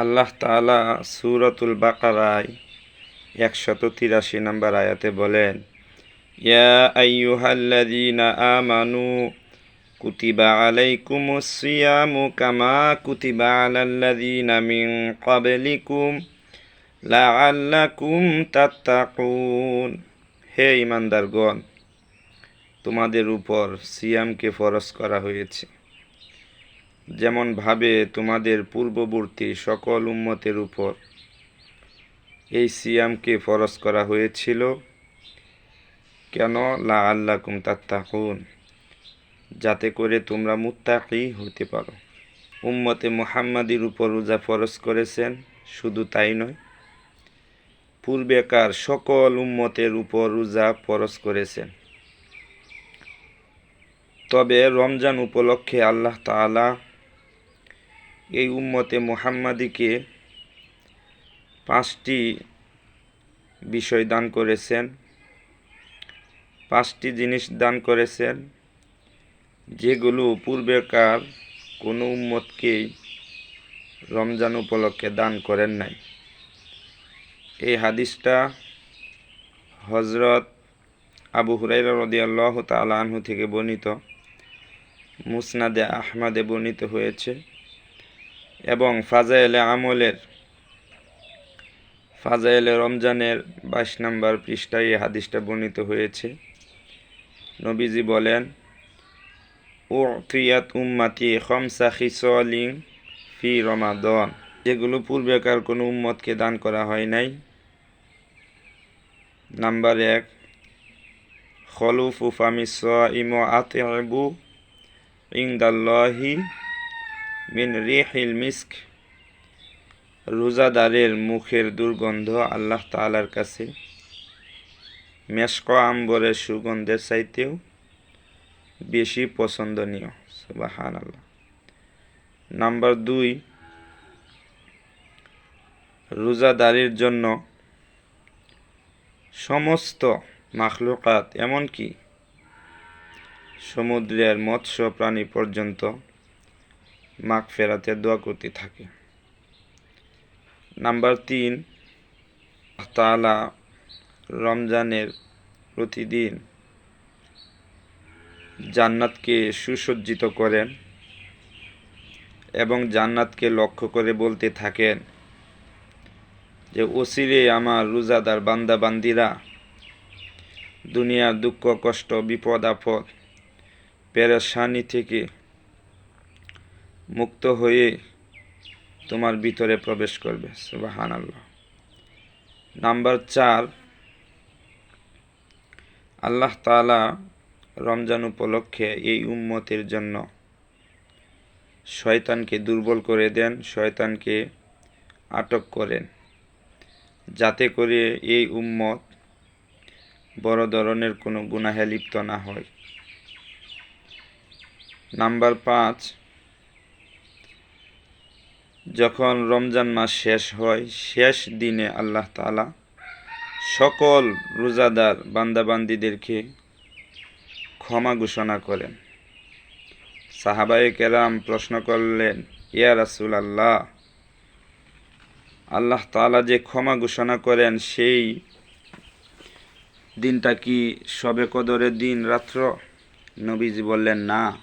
আল্লাহ তাআলা সুরতুল বাকারায় একশত তিরাশি নম্বর আয়াতে বলেন, ইয়া আইয়ুহাল্লাযীনা আমানু কুতিবা আলাইকুমুস সিয়ামু কামা কুতিবা আলাল্লাযীনা মিন ক্বাবলিকুম লাআল্লাকুম তাত্তাকুন। হে ইমানদারগণ তোমাদের উপর সিয়ামকে ফরজ করা হয়েছে। যেমনভাবে তোমাদের পূর্ববর্তী সকল উম্মতের উপর। এই সিয়ামকে ফরজ করা হয়েছিল। কেন? লা আল্লাকুম তাত্তাকুন। যাতে করে তোমরা মুত্তাকি হতে পারো। উম্মতে মুহাম্মাদির উপর রোজা ফরজ করেছেন, শুধু তাই নয়, পূর্বেকার সকল উম্মতের উপর রোজা ফরজ করেছেন। তবে রমজান উপলক্ষে আল্লাহ তাআলা এই উম্মতে মুহাম্মাদিকে পাঁচটি বিষয় দান করেছেন, পাঁচটি জিনিস দান করেছেন, যেগুলো পূর্বেকার কোনো উম্মতকেই রমজান উপলক্ষে দান করেন নাই। এই হাদিসটা হজরত আবু হুরাইরা রদিয়াল্লাহ তাআলা আনহু থেকে বর্ণিত, মুসনাদে আহমাদে বর্ণিত হয়েছে। এবং ফাজাইলে আমলের, ফাজাইলে রমজানের বাইশ নম্বর পৃষ্ঠায় এই হাদিসটা বর্ণিত হয়েছে। নবীজি বলেন ক্রিয়াত উম্মাতি খমসা খিসলিং ফি রমাদন। যেগুলো পূর্বেকার কোনো উম্মতকে দান করা হয় নাই। নাম্বার এক, খলুফ উফামিস ইম আতেবু ইংদাল্লাহি মিন রিহিল মিস্ক, রোজাদারের মুখের দুর্গন্ধ আল্লাহ তালার কাছে। মেশক আম্বরের সুগন্ধের চাইতেও বেশি পছন্দনীয় সুবাহান আল্লাহ নাম্বার দুই, রোজাদারের জন্য সমস্ত মাখলুকাত, এমনকি সমুদ্রের মৎস্য প্রাণী পর্যন্ত মাখ ফেরাতে দোয়া করতে থাকে। নাম্বার তিন তালা রমজানের প্রতিদিন জান্নাতকে সুসজ্জিত করেন এবং জান্নাতকে লক্ষ্য করে বলতে থাকেন যে, ওসিরে আমার রোজাদার বান্দা বান্দিরা দুনিয়ার দুঃখ, কষ্ট, বিপদ, আপদ, পেরেশানি থেকে মুক্ত হয়ে তোমার ভিতরে প্রবেশ করবে। সুবাহান আল্লাহ নাম্বার চার, আল্লাহ তালা রমজান উপলক্ষে এই উম্মতের জন্য শয়তানকে দুর্বল করে দেন, শয়তানকে আটক করেন। যাতে করে এই উম্মত বড় ধরনের কোনো গুনাহে লিপ্ত না হয়। নাম্বার পাঁচ যখন রমজান মাস শেষ হয়, শেষ দিনে আল্লাহ তালা সকল রোজাদার বান্দাবান্দিদেরকে ক্ষমা ঘোষণা করেন। সাহাবাই কেরাম প্রশ্ন করলেন, ইয়া রাসুল আল্লাহ আল্লাহ তালা যে ক্ষমা ঘোষণা করেন, সেই দিনটা কি সবে কদরের দিন রাত্র? নবীজি বললেন, না,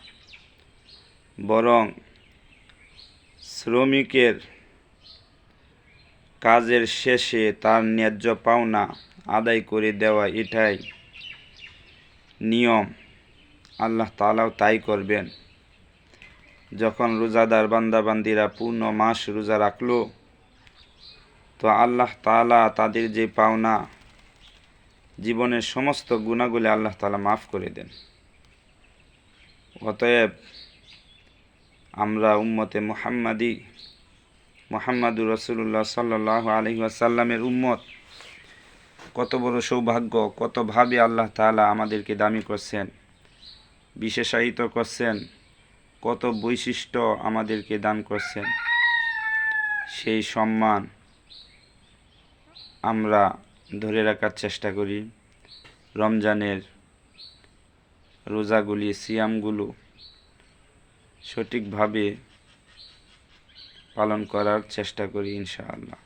বরং শ্রমিকের কাজের শেষে তার ন্যায্য পাওনা আদায় করে দেওয়া এটাই নিয়ম। আল্লাহ তালাও তাই করবেন। যখন রোজাদার বান্দাবান্দিরা পূর্ণ মাস রোজা রাখল, তো আল্লাহ তালা তাদের যে পাওনা জীবনের সমস্ত গুণাগুলি আল্লাহ তালা মাফ করে দেন। অতএব আমরা উম্মতে মোহাম্মদী, মোহাম্মদুর রসুল্লাহ সাল্লাহ আলহি আসাল্লামের উম্মত। কত বড় সৌভাগ্য কতভাবে আল্লাহ তালা আমাদেরকে দামি করছেন, বিশেষায়িত করছেন, কত বৈশিষ্ট্য আমাদেরকে দান করছেন। সেই সম্মান আমরা ধরে রাখার চেষ্টা করি। রমজানের রোজাগুলি, সিয়ামগুলো সঠিকভাবে পালন করার চেষ্টা করি ইনশাআল্লাহ।